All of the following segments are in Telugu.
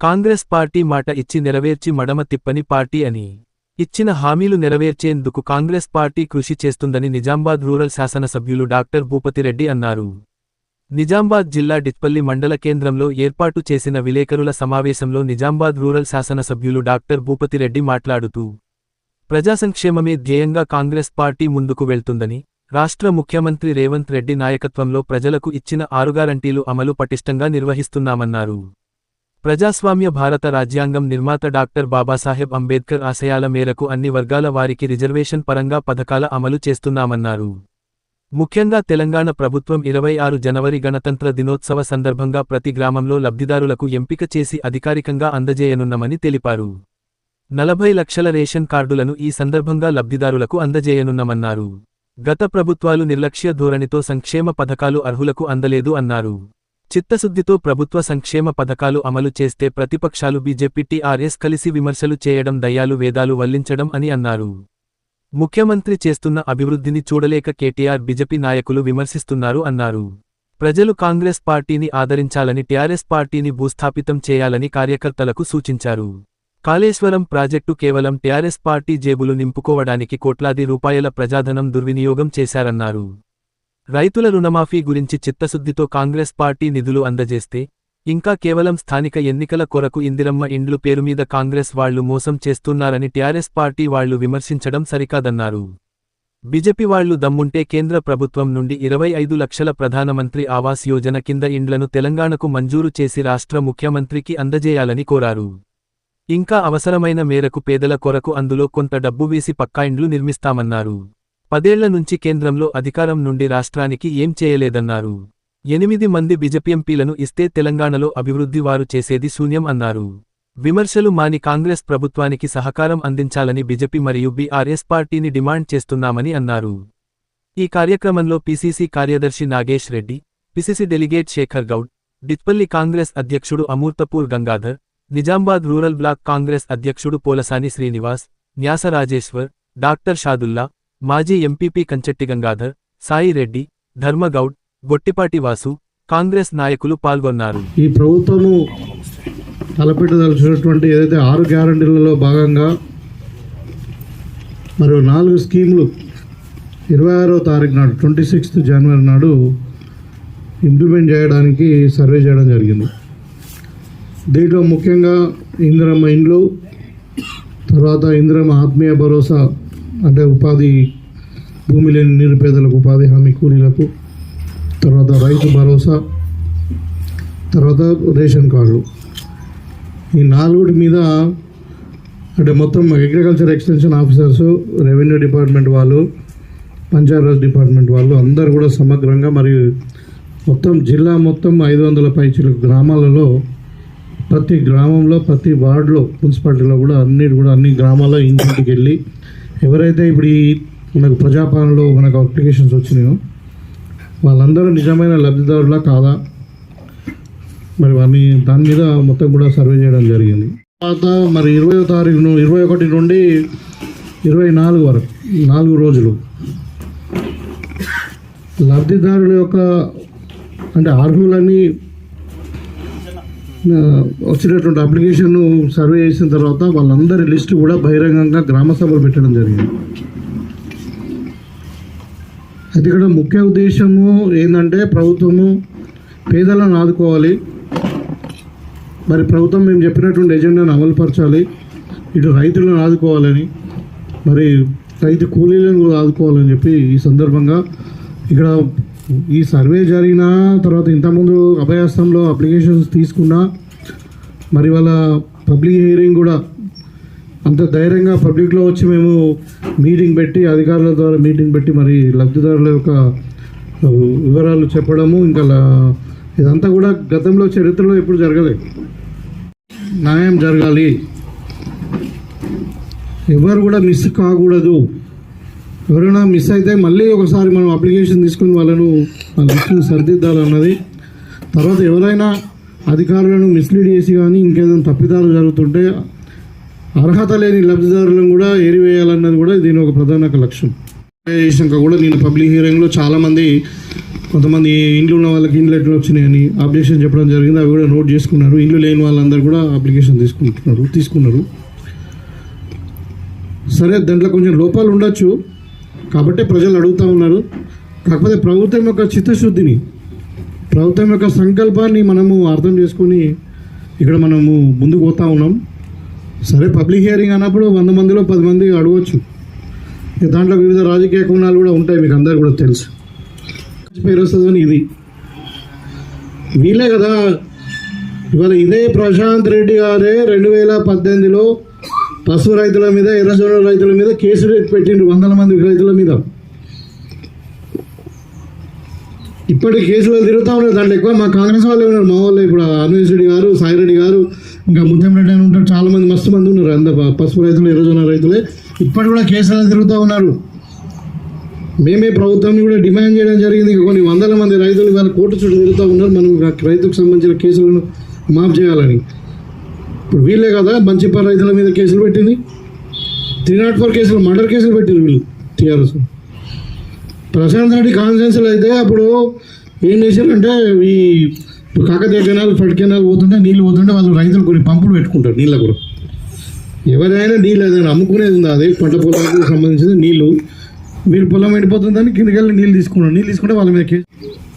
కాంగ్రెస్ పార్టీ మాట ఇచ్చి నెరవేర్చి మడమ తిప్పని పార్టీ అని. ఇచ్చిన హామీలు నెరవేర్చేందుకు కాంగ్రెస్ పార్టీ కృషి చేస్తుందని నిజామాబాద్ రూరల్ శాసనసభ్యులు డాక్టర్ భూపతిరెడ్డి అన్నారు. నిజామాబాద్ జిల్లా డిత్పల్లి మండల కేంద్రంలో ఏర్పాటు చేసిన విలేకరుల సమావేశంలో నిజామాబాద్ రూరల్ శాసనసభ్యులు డాక్టర్ భూపతిరెడ్డి మాట్లాడుతూ ప్రజా సంక్షేమమే ధ్యేయంగా కాంగ్రెస్ పార్టీ ముందుకు వెళ్తుందని రాష్ట్ర ముఖ్యమంత్రి రేవంత్ రెడ్డి నాయకత్వంలో ప్రజలకు ఇచ్చిన ఆరు గ్యారంటీలు అమలు పటిష్టంగా నిర్వహిస్తున్నామన్నారు. ప్రజాస్వామ్య భారత రాజ్యాంగం నిర్మాత డాక్టర్ బాబాసాహెబ్ అంబేద్కర్ ఆశయాల మేరకు అన్ని వర్గాల వారికి రిజర్వేషన్ పరంగా పథకాల అమలు చేస్తున్నామన్నారు. ముఖ్యంగా తెలంగాణ ప్రభుత్వం ఇరవై ఆరు జనవరి గణతంత్ర దినోత్సవ సందర్భంగా ప్రతి గ్రామంలో లబ్ధిదారులకు ఎంపిక చేసి అధికారికంగా అందజేయనున్నామని తెలిపారు. నలభై లక్షల రేషన్ కార్డులను ఈ సందర్భంగా లబ్ధిదారులకు అందజేయనున్నామన్నారు. గత ప్రభుత్వాలు నిర్లక్ష్య ధోరణితో సంక్షేమ పథకాలు అర్హులకు అందలేదు అన్నారు. చిత్తశుద్ధితో ప్రభుత్వ సంక్షేమ పథకాలు అమలు చేస్తే ప్రతిపక్షాలు బీజేపీ టీఆర్ఎస్ కలిసి విమర్శలు చేయడం దయ్యాలు వేదాలు వల్లించడం అని అన్నారు. ముఖ్యమంత్రి చేస్తున్న అభివృద్ధిని చూడలేక కేటీఆర్ బీజేపీ నాయకులు విమర్శిస్తున్నారు అన్నారు. ప్రజలు కాంగ్రెస్ పార్టీని ఆదరించాలని టీఆర్ఎస్ పార్టీని భూస్థాపితం చేయాలని కార్యకర్తలకు సూచించారు. కాళేశ్వరం ప్రాజెక్టు కేవలం టీఆర్ఎస్ పార్టీ జేబులు నింపుకోవడానికి కోట్లాది రూపాయల ప్రజాధనం దుర్వినియోగం చేశారన్నారు. రైతుల రుణమాఫీ గురించి చిత్తశుద్ధితో కాంగ్రెస్ పార్టీ నిధులు అందజేస్తే ఇంకా కేవలం స్థానిక ఎన్నికల కొరకు ఇందిరమ్మ ఇండ్లు పేరుమీద కాంగ్రెస్ వాళ్ళు మోసం చేస్తున్నారని టీఆర్ఎస్ పార్టీ వాళ్ళు విమర్శించడం సరికాదన్నారు. బీజేపీ వాళ్ళు దమ్ముంటే కేంద్ర ప్రభుత్వం నుండి ఇరవై ఐదు లక్షల ప్రధానమంత్రి ఆవాస్ యోజన కింద ఇండ్లను తెలంగాణకు మంజూరు చేసి రాష్ట్ర ముఖ్యమంత్రికి అందజేయాలని కోరారు. ఇంకా అవసరమైన మేరకు పేదల కొరకు అందులో కొంత డబ్బు వేసి పక్కా ఇండ్లు నిర్మిస్తామన్నారు. పదేళ్ళ నుంచి కేంద్రంలో అధికారం నుండి రాష్ట్రానికి ఏం చేయలేదన్నారు. ఎనిమిది మంది బిజెపిఎంపీలను ఎంపీలను ఇస్తే తెలంగాణలో అభివృద్ధి వారు చేసేది శూన్యం అన్నారు. విమర్శలు మాని కాంగ్రెస్ ప్రభుత్వానికి సహకారం అందించాలని బిజెపి మరియు బీఆర్ఎస్ పార్టీని డిమాండ్ చేస్తున్నామని అన్నారు. ఈ కార్యక్రమంలో పీసీసీ కార్యదర్శి నాగేష్ రెడ్డి పిసిసి డెలిగేట్ శేఖర్ గౌడ్ డిత్పల్లి కాంగ్రెస్ అధ్యక్షుడు అమూర్తపూర్ గంగాధర్ నిజామాబాద్ రూరల్ బ్లాక్ కాంగ్రెస్ అధ్యక్షుడు పోలసాని శ్రీనివాస్ న్యాస రాజేశ్వర్ డాక్టర్ షాదుల్లా మాజీ ఎంపీపీ కంచెట్టి గంగాధర్ సాయిరెడ్డి ధర్మగౌడ్ గొట్టిపాటి వాసు కాంగ్రెస్ నాయకులు పాల్గొన్నారు. ఈ ప్రభుత్వము తలపెట్టదలిచినటువంటి ఏదైతే ఆరు గ్యారంటీలలో భాగంగా మరో నాలుగు స్కీములు ఇరవై ఆరో తారీఖు నాడు ట్వంటీ సిక్స్త్ జనవరి నాడు ఇంప్లిమెంట్ చేయడానికి సర్వే చేయడం జరిగింది. దీంట్లో ముఖ్యంగా ఇందిరమ్మ ఇండ్లు తర్వాత ఇందిరమ్మ ఆత్మీయ భరోసా అంటే ఉపాధి భూమి లేని నిరుపేదలకు ఉపాధి హామీ కూలీలకు తర్వాత రైతు భరోసా తర్వాత రేషన్ కార్డులు ఈ నాలుగుటి మీద అంటే మొత్తం agriculture extension officers revenue department వాళ్ళు పంచాయతీరాజ్ డిపార్ట్మెంట్ వాళ్ళు అందరు కూడా సమగ్రంగా మరియు మొత్తం జిల్లా మొత్తం ఐదు వందల పైచిల గ్రామాలలో ప్రతి గ్రామంలో ప్రతి వార్డులో మున్సిపాలిటీలో కూడా అన్నిటి కూడా అన్ని గ్రామాల్లో ఇంటింటికి వెళ్ళి ఎవరైతే ఇప్పుడు ఈ మనకు ప్రజాపాలనలో మనకు అప్లికేషన్స్ వచ్చినాయో వాళ్ళందరూ నిజమైన లబ్ధిదారులా కాదా? మరి వారిని దాని మీద మొత్తం కూడా సర్వే చేయడం జరిగింది. తర్వాత మరి ఇరవై తారీఖును ఇరవై ఒకటి నుండి ఇరవై నాలుగు వరకు నాలుగు రోజులు. లబ్ధిదారుల యొక్క అంటే అర్హులని వచ్చినటువంటి అప్లికేషన్ సర్వే చేసిన తర్వాత వాళ్ళందరి లిస్టు కూడా బహిరంగంగా గ్రామ సభలు పెట్టడం జరిగింది. అయితే ఇక్కడ ముఖ్య ఉద్దేశము ఏంటంటే ప్రభుత్వము పేదలను ఆదుకోవాలి. మరి ప్రభుత్వం మేము చెప్పినటువంటి ఎజెండాను అమలుపరచాలి. ఇటు రైతులను ఆదుకోవాలని మరి రైతు కూలీలను కూడా ఆదుకోవాలని చెప్పి ఈ సందర్భంగా ఇక్కడ ఈ సర్వే జరిగిన తర్వాత ఇంతకుముందు అభయాస్తంలో అప్లికేషన్స్ తీసుకున్నా మరి వాళ్ళ పబ్లిక్ హియరింగ్ కూడా అంత ధైర్యంగా పబ్లిక్లో వచ్చి మేము మీటింగ్ పెట్టి అధికారుల ద్వారా మీటింగ్ పెట్టి మరి లబ్ధిదారుల యొక్క వివరాలు చెప్పడము ఇంకా ఇదంతా కూడా గతంలో చరిత్రలో ఎప్పుడు జరగలేదు న్యాయం జరగాలి. ఎవరు కూడా మిస్ కాకూడదు. ఎవరైనా మిస్ అయితే మళ్ళీ ఒకసారి మనం అప్లికేషన్ తీసుకుని వాళ్ళను ఆ లిస్టును సరిదిద్దాలన్నది. తర్వాత ఎవరైనా అధికారులను మిస్లీడ్ చేసి కానీ ఇంకేదైనా తప్పిదాలు జరుగుతుంటే అర్హత లేని లబ్ధిదారులను కూడా ఏరివేయాలన్నది కూడా దీని ఒక ప్రధాన లక్ష్యం. చేసినాక కూడా నేను పబ్లిక్ హియరింగ్లో చాలామంది కొంతమంది ఇండ్లు ఉన్న వాళ్ళకి ఇండ్లు ఎట్లా వచ్చినాయని అప్లికేషన్ చెప్పడం జరిగింది. అవి కూడా నోట్ చేసుకున్నారు. ఇండ్లు లేని వాళ్ళందరూ కూడా అప్లికేషన్ తీసుకుంటున్నారు తీసుకున్నారు. సరే దాంట్లో కొంచెం లోపాలు ఉండొచ్చు. కాబట్టి ప్రజలు అడుగుతూ ఉన్నారు. కాకపోతే ప్రభుత్వం యొక్క చిత్తశుద్ధిని ప్రభుత్వం యొక్క సంకల్పాన్ని మనము అర్థం చేసుకొని ఇక్కడ మనము ముందుకు పోతా ఉన్నాం. సరే పబ్లిక్ హియరింగ్ అన్నప్పుడు వంద మందిలో పది మంది అడగవచ్చు దాంట్లో వివిధ రాజకీయ కోణాలు కూడా ఉంటాయి మీకు అందరు కూడా తెలుసు. పేరు వస్తుందని ఇది. వీలే కదా ఇవాళ ఇదే ప్రశాంత్ రెడ్డి గారే రెండు వేల పద్దెనిమిదిలో పసుపు రైతుల మీద ఎర్రజొన్న రైతుల మీద కేసులు పెట్టిండ్రు వందల మంది రైతుల మీద. ఇప్పటికి కేసులు తిరుగుతూ ఉన్నారు. దాంట్లో ఎక్కువ మా కాంగ్రెస్ వాళ్ళే ఉన్నారు. మా వాళ్ళు ఇప్పుడు అన్వేష్ రెడ్డి గారు సాయిరెడ్డి గారు ఇంకా ముత్యంరెడ్డి అని ఉంటారు. చాలా మంది మస్తు మంది ఉన్నారు. అంత పసుపు రైతులు ఎర్రజొన్న రైతులే. ఇప్పటి కూడా కేసులు తిరుగుతూ ఉన్నారు. మేమే ప్రభుత్వాన్ని కూడా డిమాండ్ చేయడం జరిగింది. కొన్ని వందల మంది రైతులు వాళ్ళ కోర్టు చుట్టూ తిరుగుతూ ఉన్నారు. మనం రైతుకు సంబంధించిన కేసులను మాఫ్ చేయాలని. ఇప్పుడు వీళ్ళే కదా బంచిపా రైతుల మీద కేసులు పెట్టింది. త్రీ నాట్ ఫోర్ కేసులు మర్డర్ కేసులు పెట్టింది వీళ్ళు టీఆర్ఎస్. ప్రశాంత్ రెడ్డి కాన్ఫరెన్స్లో అయితే అప్పుడు ఏం చేశారంటే ఈ ఇప్పుడు కాకతీయ కెనాలు ఫడ్ కెనాలు పోతుంటే నీళ్ళు పోతుంటే వాళ్ళు రైతులు కొన్ని పంపులు పెట్టుకుంటారు నీళ్ళ కూడా ఎవరైనా నీళ్ళు ఏదైనా అమ్ముకునేది ఉంది? అదే పంట పొలాలకు సంబంధించిన నీళ్ళు. మీరు పొలం ఎండిపోతుందని కిందకెళ్ళి నీళ్ళు తీసుకున్నారు. నీళ్ళు తీసుకుంటే వాళ్ళ మీద కేసు.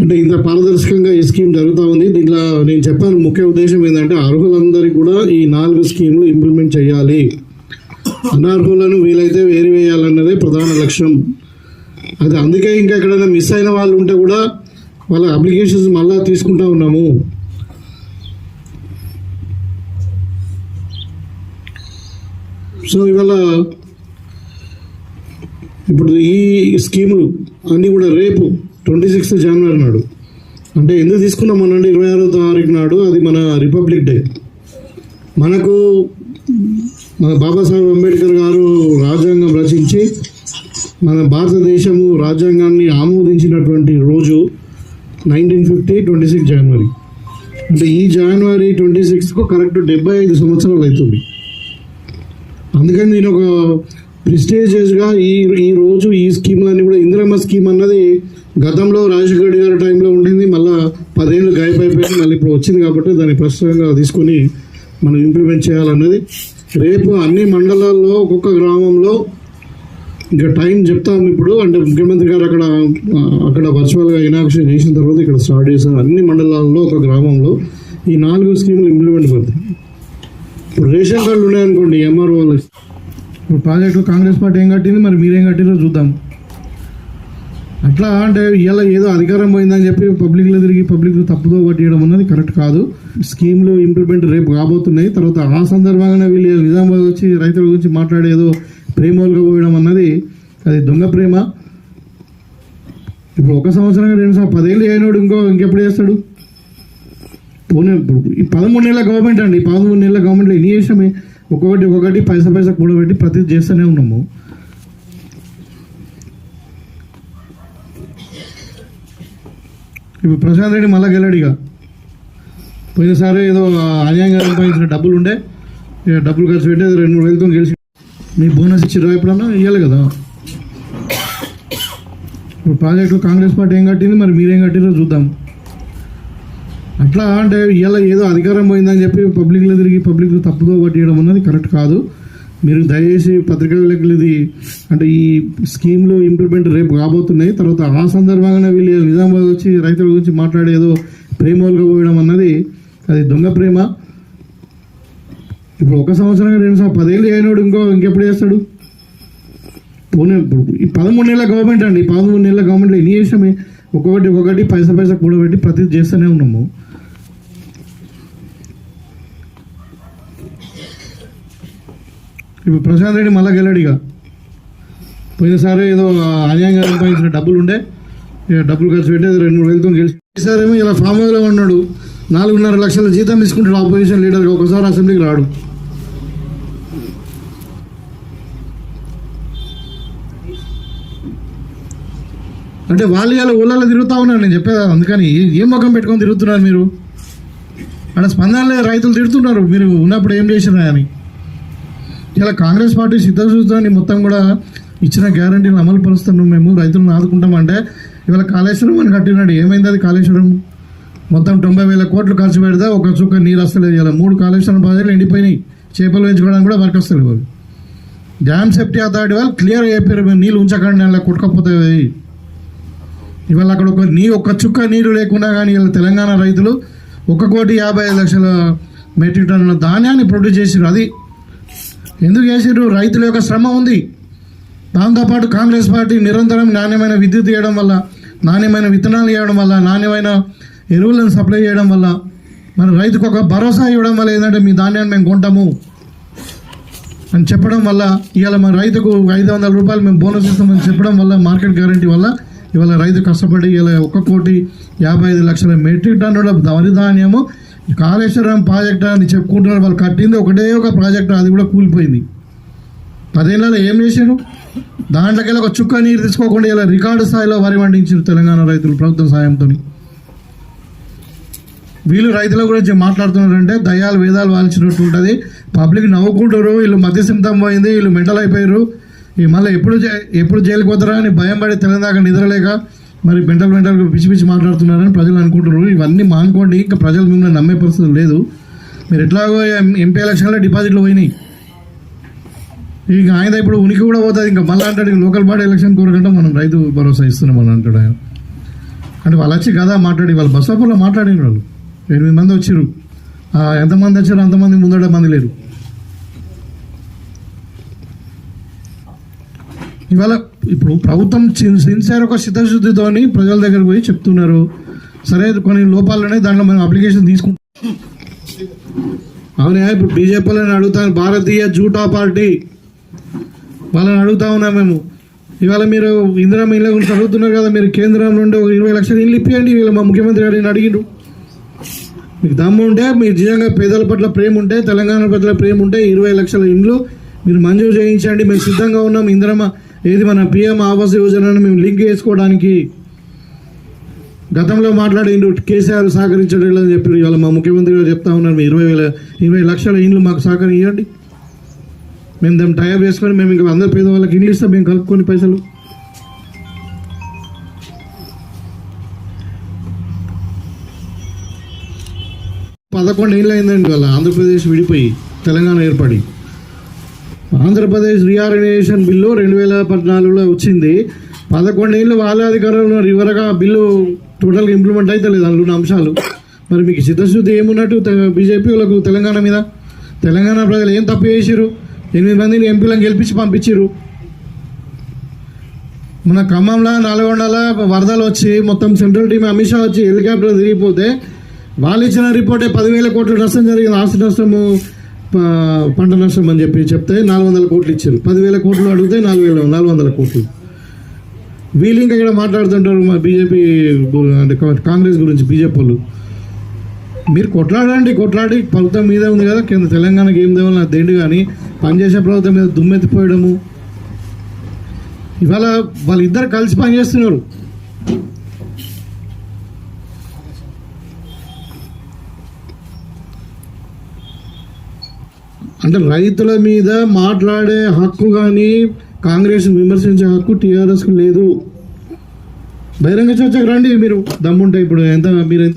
అంటే ఇంత పారదర్శకంగా ఈ స్కీమ్ జరుగుతూ ఉంది. దీంట్లో నేను చెప్పాను ముఖ్య ఉద్దేశం ఏంటంటే అర్హులందరికీ కూడా ఈ నాలుగు స్కీమ్లు ఇంప్లిమెంట్ చేయాలి. అనర్హులను వీలైతే వేరివేయాలన్నదే ప్రధాన లక్ష్యం. అది అందుకే ఇంకా ఎక్కడైనా మిస్ అయిన వాళ్ళు ఉంటే కూడా వాళ్ళ అప్లికేషన్స్ మళ్ళా తీసుకుంటా ఉన్నాము. సో ఇవాళ ఇప్పుడు ఈ స్కీములు అన్నీ కూడా రేపు ట్వంటీ సిక్స్త్ జనవరి నాడు. అంటే ఎందుకు తీసుకున్నాం అనండి ఇరవై ఆరో తారీఖు నాడు అది మన రిపబ్లిక్ డే మనకు మన బాబాసాహెబ్ అంబేద్కర్ గారు రాజ్యాంగం రచించి మన భారతదేశము రాజ్యాంగాన్ని ఆమోదించినటువంటి రోజు నైన్టీన్ ఫిఫ్టీ ట్వంటీ సిక్స్ జనవరి అంటే ఈ జనవరి ట్వంటీ సిక్స్కు కరెక్ట్ డెబ్బై ఐదు సంవత్సరాలు అవుతుంది. అందుకని నేను ఒక ప్రిస్టేజియస్గా ఈ ఈ రోజు ఈ స్కీమ్లన్నీ కూడా ఇందిరమ్మ స్కీమ్ అన్నది గతంలో రాజశేఖర రెడ్డి గారి టైంలో ఉండింది మళ్ళీ పదేళ్ళు గాయప్ మళ్ళీ ఇప్పుడు వచ్చింది కాబట్టి దాన్ని ప్రస్తుతంగా తీసుకొని మనం ఇంప్లిమెంట్ చేయాలన్నది. రేపు అన్ని మండలాల్లో ఒక్కొక్క గ్రామంలో ఇంకా టైం చెప్తాం ఇప్పుడు. అంటే ముఖ్యమంత్రి గారు అక్కడ అక్కడ వర్చువల్గా ఇనాక్షన్ చేసిన తర్వాత ఇక్కడ స్టార్ట్ చేశారు. అన్ని మండలాల్లో ఒక గ్రామంలో ఈ నాలుగు స్కీములు ఇంప్లిమెంట్ పడతాయి ఇప్పుడు రేషన్ కార్డులు ఉన్నాయనుకోండి ఎంఆర్ఓ వాళ్ళు ఇప్పుడు ప్రాజెక్టులు కాంగ్రెస్ పార్టీ ఏం కట్టింది? మరి మీరేం కట్టిందో చూద్దాం. అట్లా అంటే ఇలా ఏదో అధికారం పోయిందని చెప్పి పబ్లిక్లో తిరిగి పబ్లిక్ తప్పుదో పట్టియడం అన్నది కరెక్ట్ కాదు. స్కీమ్లు ఇంప్లిమెంట్ రేపు కాబోతున్నాయి. తర్వాత ఆ సందర్భంగానే వీళ్ళు నిజామాబాద్ వచ్చి రైతుల గురించి మాట్లాడేదో ప్రేమలుగా పోయడం అన్నది అది దొంగ ప్రేమ. ఇప్పుడు ఒక సంవత్సరం రెండు సంవత్సరం పదేళ్ళు అయినోడు ఇంకో ఇంకెప్పుడు చేస్తాడు? పోనీ ఇప్పుడు ఈ పదమూడు నెలల గవర్నమెంట్ అండి. పదమూడు నెలల గవర్నమెంట్లో ఎన్ని చేసామే ఒక్కొక్కటి ఒక్కొక్కటి పైసా పైసా కూడబెట్టి ప్రతి చేస్తూనే ఉన్నాము. ఇప్పుడు ప్రశాంత్ రెడ్డి మళ్ళా గెలాడు ఇక. పోయినసారి ఏదో అన్యాయంగా సంపాదించిన డబ్బులు ఉండే ఇక డబ్బులు ఖర్చు పెట్టి రెండు మూడు వేలతో గెలిచి మీ బోనస్ ఇచ్చిర్రా ఎప్పుడన్నా? ఇవ్వాలి కదా. ఇప్పుడు ప్రాజెక్టు కాంగ్రెస్ పార్టీ ఏం కట్టింది? మరి మీరేం కట్టిరో చూద్దాం. అట్లా అంటే ఇలా ఏదో అధికారం పోయిందని చెప్పి పబ్లిక్లో తిరిగి పబ్లిక్లో తప్పుదో పట్టియడం అన్నది కరెక్ట్ కాదు. మీరు దయచేసి పత్రికా విలేకరులు అంటే ఈ స్కీమ్లు ఇంప్లిమెంట్ రేపు కాబోతున్నాయి. తర్వాత ఆ సందర్భంగానే వీళ్ళు నిజామాబాద్ వచ్చి రైతుల గురించి మాట్లాడేదో ప్రేమోలుగా పోయడం అన్నది అది దొంగ ప్రేమ. ఇప్పుడు ఒక సంవత్సరం రెండు సంవత్సరం పదేళ్ళు అయినోడు ఇంకో ఇంకెప్పుడు చేస్తాడు? పోనీ ఇప్పుడు ఈ పదమూడు నెలల గవర్నమెంట్ అండి. పదమూడు నెలల గవర్నమెంట్లో ఎన్ని చేసామే ఒక్కొక్కటి ఒక్కొక్కటి పైసా పైసా కూడబెట్టి ప్రతి చేస్తూనే ఉన్నాము. ఇప్పుడు ప్రశాంత్ రెడ్డి మళ్ళా గెలాడు ఇక. పోయినసారి ఏదో అన్యాయంగా సంపాదించిన డబ్బులు ఉండే ఇక డబ్బులు ఖర్చు పెట్టేది రెండు మూడు వేలతో గెలిచి ఈసారేమో ఇలా ఫామ్ హౌస్లో ఉన్నాడు. నాలుగున్నర లక్షల జీతం తీసుకుంటాడు ఆపోజిషన్ లీడర్గా ఒకసారి అసెంబ్లీకి రాడు. అంటే వాళ్ళు ఇలా ఊళ్ళలో తిరుగుతూ ఉన్నారు నేను చెప్పేది అందుకని ఏం ముఖం పెట్టుకొని తిరుగుతున్నారు మీరు? అక్కడ స్పందనలే రైతులు తిడుతున్నారు. మీరు ఉన్నప్పుడు ఏం చేసినా అని. ఇలా కాంగ్రెస్ పార్టీ సిద్ధసూత్రాన్ని మొత్తం కూడా ఇచ్చిన గ్యారంటీని అమలు పరుస్తున్నాం మేము రైతులను ఆదుకుంటామంటే ఇవాళ కాళేశ్వరం అని కట్టినాడు. ఏమైంది అది కాళేశ్వరం? మొత్తం తొంభై వేల కోట్లు ఖర్చు పెడితే ఒక చుక్క నీరు వస్తలేదు ఇలా మూడు కాళేశ్వరం ప్రాజెక్టులు ఎండిపోయినాయి. చేపలు వేయించుకోవడానికి కూడా వర్క్ వస్తలేదు వాళ్ళు. డ్యామ్ సేఫ్టీ అథారిటీ వాళ్ళు క్లియర్గా చెప్పారు మేము నీళ్ళు ఉంచకండి అలా కొట్టుకపోతాయి ఇవాళ అక్కడ ఒక నీ ఒక్క చుక్క నీరు లేకుండా కానీ ఇలా తెలంగాణ రైతులు ఒక కోటి యాభై ఐదు లక్షల మెట్రిక్ టన్నుల ధాన్యాన్ని ప్రొడ్యూస్ చేసారు అది ఎందుకు చేసారు రైతుల యొక్క శ్రమ ఉంది. దాంతోపాటు కాంగ్రెస్ పార్టీ నిరంతరం నాణ్యమైన విద్యుత్ ఇవ్వడం వల్ల నాణ్యమైన విత్తనాలు ఇవ్వడం వల్ల నాణ్యమైన ఎరువులను సప్లై చేయడం వల్ల మన రైతుకు ఒక భరోసా ఇవ్వడం వల్ల ఏంటంటే మీ ధాన్యాన్ని మేము కొంటాము అని చెప్పడం వల్ల ఇవాళ మన రైతుకు ఐదు వందల రూపాయలు మేము బోనస్ ఇస్తామని చెప్పడం వల్ల మార్కెట్ గ్యారంటీ వల్ల ఇవాళ రైతు కష్టపడి ఇలా ఒక కోటి యాభై ఐదు లక్షల మెట్రిక్ టన్నుల వరి ధాన్యము కాళేశ్వరం ప్రాజెక్ట్ అని చెప్పుకుంటున్నారు వాళ్ళు కట్టింది ఒకటే ఒక ప్రాజెక్ట్ అది కూడా కూలిపోయింది. పదేళ్ళలో ఏం చేశారు దాంట్లోకి ఒక చుక్క నీరు తీసుకోకుండా ఇలా రికార్డు స్థాయిలో వరి పండించారు తెలంగాణ రైతులు ప్రభుత్వం సాయంతో. వీళ్ళు రైతుల గురించి మాట్లాడుతున్నారంటే దయాలు వేదాలు వాల్చినట్టు ఉంటుంది. పబ్లిక్ నవ్వుకుంటారు వీళ్ళు మధ్యసింతం పోయింది వీళ్ళు మెంటల్ అయిపోయారు ఈ మళ్ళీ ఎప్పుడు ఎప్పుడు జైలుకి పోతారా అని భయం పడి తెలంగాణ నిద్రలేక మరి మెంటల్ మెంటల్ పిచ్చి పిచ్చి మాట్లాడుతున్నారని ప్రజలు అనుకుంటున్నారు. ఇవన్నీ మానుకోండి ఇంకా ప్రజలు మిమ్మల్ని నమ్మే పరిస్థితి లేదు. మీరు ఎట్లాగో ఎంపీ ఎలక్షన్లో డిపాజిట్లు పోయినాయి. ఇక ఆయన ఇప్పుడు ఉనికి కూడా పోతుంది. ఇంకా మళ్ళీ అంటాడు ఇక లోకల్ బాడీ ఎలక్షన్ కోరకంటే మనం రైతు భరోసా ఇస్తున్నాం అని అంటాడు ఆయన. అంటే వాళ్ళు వచ్చి కదా మాట్లాడి వాళ్ళు బస్సాపూర్లో మాట్లాడిన వాళ్ళు. ఎనిమిది మంది వచ్చారు ఎంతమంది వచ్చారు అంతమంది ముందడ మంది లేరు. ఇవాళ ఇప్పుడు ప్రభుత్వం సిన్సియర్ ఒక చిత్తశుద్ధితోని ప్రజల దగ్గర పోయి చెప్తున్నారు. సరే కొన్ని లోపాలు దాంట్లో మనం అప్లికేషన్ తీసుకుంటాం. అవునా ఇప్పుడు బీజేపీ వాళ్ళని అడుగుతాను భారతీయ జూటా పార్టీ వాళ్ళని అడుగుతా ఉన్నాం మేము. ఇవాళ మీరు ఇందిరా ఇళ్ళ గురించి అడుగుతున్నారు కదా మీరు కేంద్రం నుండి ఒక ఇరవై లక్షలు ఇల్లు ఇప్పియండి వీళ్ళ మా ముఖ్యమంత్రి గారిని అడిగిండు. మీకు దమ్ము ఉంటే మీరు నిజంగా పేదల పట్ల ప్రేమ ఉంటే తెలంగాణ పట్ల ప్రేమ ఉంటే ఇరవై లక్షల ఇండ్లు మీరు మంజూరు చేయించండి మేము సిద్ధంగా ఉన్నాం ఇందిరమ్మ ఏది మన పిఎం ఆవాస్ యోజనను మేము లింక్ చేసుకోవడానికి గతంలో మాట్లాడిండు కేసీఆర్ సహకరించడం లేదని చెప్పి ఇవాళ మా ముఖ్యమంత్రి గారు చెప్తా ఉన్నారు మీ ఇరవై వేల ఇరవై లక్షల ఇండ్లు మాకు సహకరించండి. మేము దాన్ని టైప్ చేసుకొని మేము ఇంకా అందరు పేదవాళ్ళకి ఇండ్లు ఇస్తాం మేము కలుపుకొని పైసలు. పదకొండు ఏళ్ళు అయిందండి వాళ్ళ ఆంధ్రప్రదేశ్ విడిపోయి తెలంగాణ ఏర్పడి. ఆంధ్రప్రదేశ్ రీఆర్గనైజేషన్ బిల్లు రెండు వేల పద్నాలుగులో వచ్చింది. పదకొండేళ్ళు వాళ్ళ అధికారంలో ఇవరగా బిల్లు టోటల్గా ఇంప్లిమెంట్ అయితే లేదు అందులో అంశాలు. మరి మీకు చిత్తశుద్ధి ఏమున్నట్టు బీజేపీ వాళ్ళకు తెలంగాణ మీద? తెలంగాణ ప్రజలు ఏం తప్పు చేసిరు ఎనిమిది మందిని ఎంపీలను గెలిపించి పంపించారు మన ఖమ్మంలో నల్గొండలో వరదలు వచ్చి మొత్తం సెంట్రల్ టీం అమిత్ షా వచ్చి హెలికాప్టర్ తిరిగిపోతే వాళ్ళు ఇచ్చిన రిపోర్టే పదివేల కోట్ల నష్టం జరిగింది. ఆస్తి నష్టము పంట నష్టం అని చెప్పి చెప్తే నాలుగు వందల కోట్లు ఇచ్చారు. పదివేల కోట్లు అడిగితే నాలుగు వేల నాలుగు వందల కోట్లు. వీళ్ళు ఇంకా ఇక్కడ మాట్లాడుతుంటారు మా బీజేపీ అంటే కాంగ్రెస్ గురించి బీజేపీ వాళ్ళు. మీరు కొట్లాడండి కొట్లాడి ప్రభుత్వం మీదే ఉంది కదా కింద తెలంగాణకి ఏం దేవాలి నాకు దేండి కానీ పనిచేసే ప్రభుత్వం మీద దుమ్మెత్తిపోయడము. ఇవాళ వాళ్ళిద్దరు కలిసి పనిచేస్తున్నారు. అంటే రైతుల మీద మాట్లాడే హక్కు కానీ కాంగ్రెస్ విమర్శించే హక్కు టీఆర్ఎస్కు లేదు. బహిరంగ చర్చకు రండి మీరు. దమ్ముంటే ఇప్పుడు ఎంత మీరు ఎంత